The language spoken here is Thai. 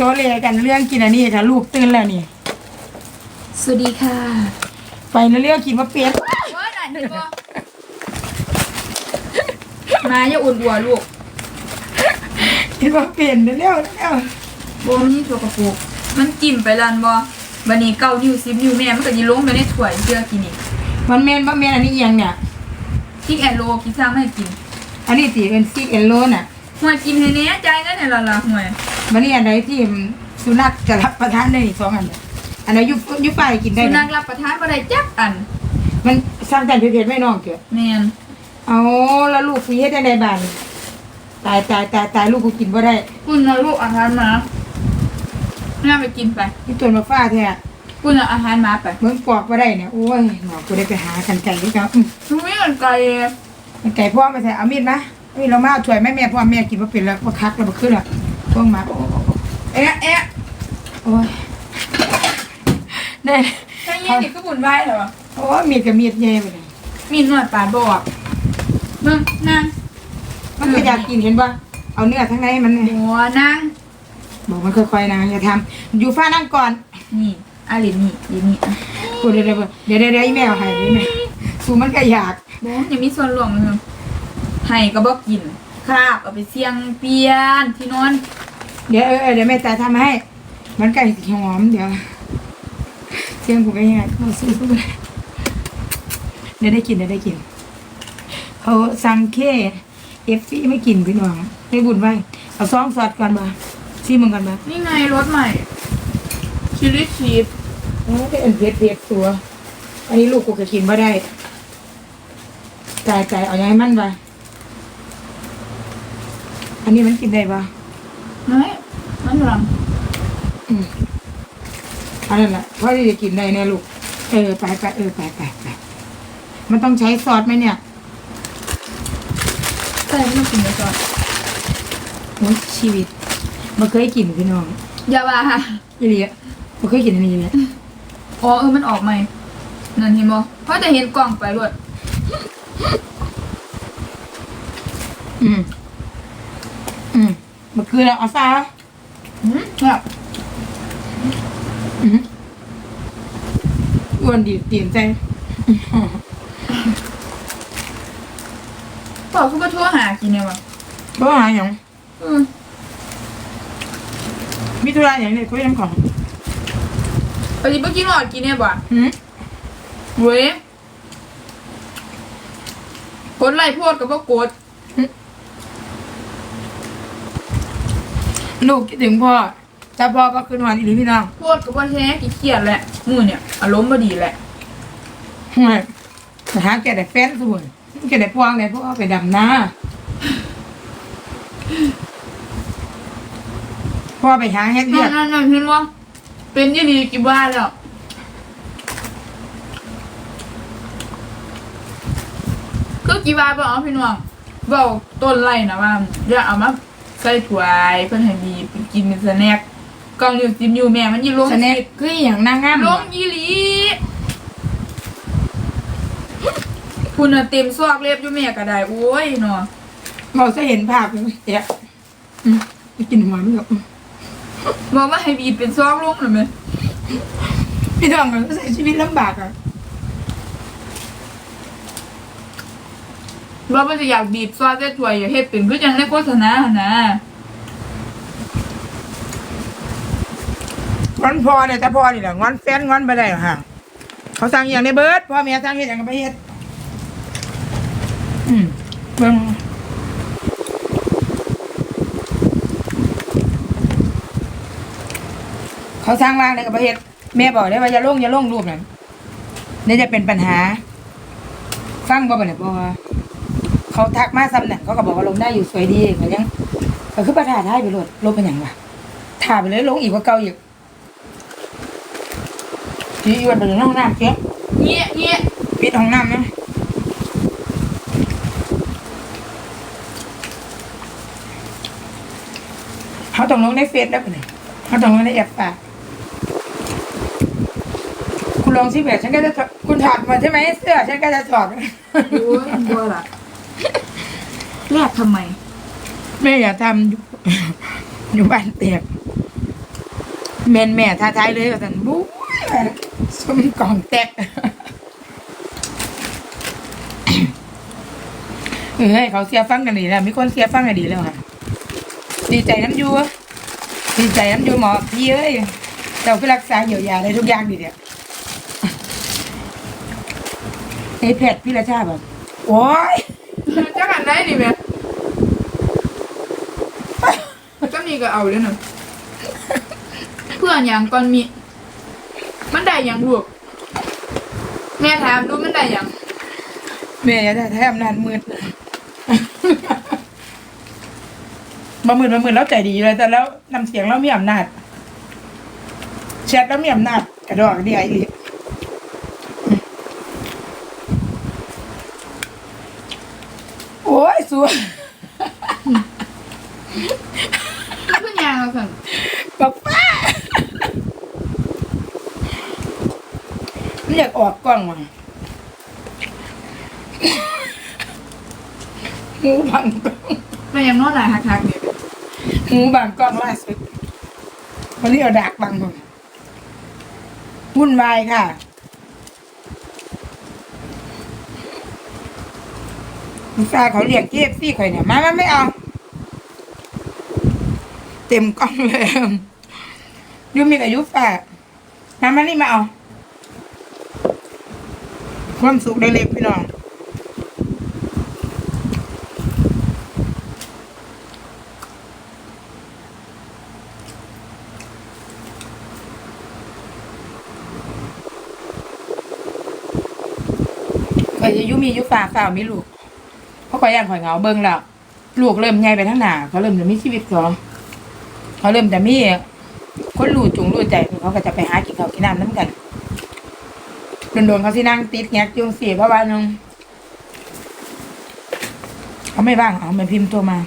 โซเลกันเรื่องกินอันนี้ค่ะลูกตื่นแล้วนี่ สวัสดีค่ะ ไปแล้วเรื่องกินว่าเปลี่ยนว่าไหนหนึ่งบ่มาอย่าอุ่นบัวลูกกินว่าเปลี่ยนเร็วเร็วโบมันนี่ตัวกระปุกมันจิ้มไปลันบ่วันนี้เก้านิ้วสิบนิ้วแม่มันก็ยิลงไปในถ้วยเชื่อกินอีกมันเมนว่าเมนอันนี้เอียงเนี่ยพริกแอนโลกินซ้ำให้กิน อันนี้ตีเป็นซิกเอลโลน่ะหวยกินให้แน่ใจนั่นแหละล่ะหวย มันนี่อันไหนที่สุนัขจะรับประทานได้สองอันเนี่ยอันไหนยุบยุบไปกินได้สุไหมนัขรับประทานบ่ได้จักอัน มันสร้างแต่เผ็ดๆไม่น้องเกี่ยวแม่นเอาแล้วลูกฟีเฮ็ดได้ในบ้านตายตายตายตายลูกกูกินบ่ได้คุณเอาลูกอาหารมาน่าไปกินไปที่ตัวมาฟ้าแท้คุณเอาอาหารมาไปเบิ่งปอกบ่ได้เนี่ยโอ้ยหมอกูได้ไปหากันไก่ด้วยครับทุกอย่างไกลกันไก่พ่อมาใส่เอามีดมาเอามีดเรามาเอาถ้วยแม่แม่พ่อแม่กินบ่เป็นแล้วบ่คักแล้วบ่ขึ้นแล้วพ วกมาโอ้โอ้โอ้เอ๊ะเอ๊ะโอ้ยได้แค่นี้นี่ก็บุญไหวเหรอโอ้ยมีดกับมีดใหญ่ไปเลยมีหนวดปาดบอกมึงนั่งมันก็อยากกินเห็นป่ะเอาเนื้อทั้งในมันเนี่ยหัวนั่งบอกมันค่อยๆนะอย่าทำอยู่ฟ้านั่งก่อนนี่อาลินนี่ลินนี่อะกูเดี๋ยวเดี๋ยวเดี๋ยวเดี๋ยวเดี๋ยวอีแมวให้อีแม่สูมันก็อยากบอยังมีส่วนรวมเลยให้ก็บอกกินคาบเอาไปเสี่ยงเปลี่ยนที่นอน เดี๋ยวเออเออเดี๋ยวแม่ตาทำให้ มันไก่หอมเดี๋ยวเที่ยงกูก็ยังไงเอาซื้อกูไปเดี๋ยวได้กินเดี๋ยวได้กินเขาสั่งเคเอฟซีไม่กินพี่น้องไม่บุญไว้เอาซองสอดก่อนมาซีมึงก่อนมานี่ไงรถใหม่ชิลลี่ชีสโอ้เป็นอันเผ็ดเผ็ดตัว อันนี้ลูกกูก็กินไม่ได้จ่ายจ่ายเอาอย่างให้มันไปอันนี้มันกินได้ปะ ไหนมันรังอืมอันนั้นแหละเพราะที่จะกินได้เนี่ยลูก เออไปไปเออไปไปไปมันต้องใช้ซอสไหมเนี่ยใส่ไม่ต้องกินเลยก่อนโอ้ยชีวิตมาเคยกินพี่น้องอย่าว่าค่ะยี่เลียมาเคยกินอันนี้เลยอ๋อเออมันออกใหม่นั่นเห็นบ่เพราะจะเห็นกล่องไปรวดอืมอื มมาคือแล้วเอาซาอืมครับอืมอ้วนดีตีนใจบอกคุณก็โทั่วหากินเนี่ยวะก็หาอย่างอืมมิถุราอย่างนี้คุยน้ำของปฏิบัติกินหลอดกินเนี่ยบ่หืมเว้ยกดไล่โพดกับว่ากด ลูกคิดถึงพ่อแต่พ่อก็ขึ้นวันอีหลีพี่น้องโพดกับว่าแท้กี่เครียดแหละมือเนี่ยอารมณ์บ่ดีแหละห่วยแต่หาแกได้แฟนสวยแกได้พวงได้พวกเอาไปดำนาพ่อไปหาเฮ็ดเรีนั่ยนกนั่นนั่นเห็นว่าเป็นยี่ดีกี่บ้านแล้วก็กี่บ้านบ่เอาพี่น้องเบาต้นไร่นะว่าอย่าเอามา ใส่ถ้วยเพิ่นให้ดีไปกินเป็นสแน็คกล่องอยู่จิ้มอยู่แม่มันยี่ลงสแน็คคืออหย่างนางงามลงยี่หลีคุณน่ะเต็มซอกเล็บอยู่แม่ก็ได้โอ้ยเนาะเราจะเห็นภาพเลยเอ๊ะอืมไปกินหัวมันกับบอกว่าให้บีบเป็นซอกลงหน่อยไหมพี่น้องมันก็ใช้ชีวิตลำบากอะ บอกว่าจะอยากบีบซอกได้ถ้วยอย่าเฮ็ดเป็นคือจังในโฆษณาหั่นนะงอนพอเนี่ยแต่พอนี่แหละงอนแฟนงอนไปได้หรอฮะเขาสั่งอย่างในเบิร์ดพ่อแม่สั่งเฮ็ดอย่างกับไปเฮ็ดอืมเบิ่งเขาสร้างวางในกับประเทศแม่บอกได้ว่าอย่าลงอย่าลงรูปนั้นนี่จะเป็นปัญหาฟังบ่บ่เนี่ยบ่ว่า เขาทักมาซ้ำเนี่ยเขาก็บอกว่าลงได้อยู่สวยดีก็ยังก็คือประทาได้ไปโลดลบเป็นหยังวะถ่าไปเลยลงอีกกว่าเก่าอีกที่อีวันไปถึงห้องน้ำเจ๊เงี้ยเงี้ยปิดห้องน้ำนะเขาต้องลงในเฟซแล้วไปเลยเขาต้องลงในแอปป่ะคุณลองสิแบบฉันก็จะถอดคุณถอดมาใช่ไหมเสื้อฉันก็จะถอดโอ้ยบัวล่ะ แลกทำไม แม่อย่าทำอยู่ อยู่บ้านเตียกแม่นแม่ท้าทายเลยว่าสันบู๊ยสมกล่องแตกเออให้เขาเสียฟังกันดีแล้วมีคนเสียฟังกันดีแล้วค่ะ ดีใจน้ำยูดีใจน้ำยูหมอพี่เอ้ยเราก็รักษาเยียวยาได้ทุกอย่างดีเดียวในแพทย์พี่ละชาแบบโอ้ย จักอันได้ดิแม่ก็มีก็เอาเลยนะเพื่อนอย่างก่อนมี มันได้อย่างลูกแม่ถามดูมันได้อย่างแม่จะแทบนานมืดมามืดมามืดแล้วใจดีเลย แต่แล้วนำเสียงแล้วมีอำนาจแชทแล้วมีอำนาจกระดอกเดียอีหลีโอ้ย สวยเพื่อนอย่างเราสั่นบอกป้ามันอยากออกกล้องว่ะหมูบังกล้องมันยังนอนหลายฮักๆเนี่ยหมูบังกล้องล่าสุดวันนี้เอาดักบังผมวุ่นวายค่ะ ลูกชายเขาเรียกเก็บซี่ข่อยเนี่ยมามาไม่เอา เต็มกล้องเลยยูมีกับยุฝากมามานี่มาเอาความสุขเล็กๆพี่น้องข่อยจะยุมียุฟ้าฟ้ามีลูกเพราะ ข่อยย่านข่อยเหงาเบิ่งแล้วลูกเริ่มใหญ่ไปทั้งหน้าเขาเริ่มจะมีชีวิตเขาเขาเริ่มจะมีคนรู้จุงรู้ใจเขาก็จะไปหากินข้าวกินน้ำน้ำกันโดนๆเขาสินั่งติดแงกจุงเสียเพราะว่านึงเขาไม่ว่างเอามันพิมพ์ตัวมา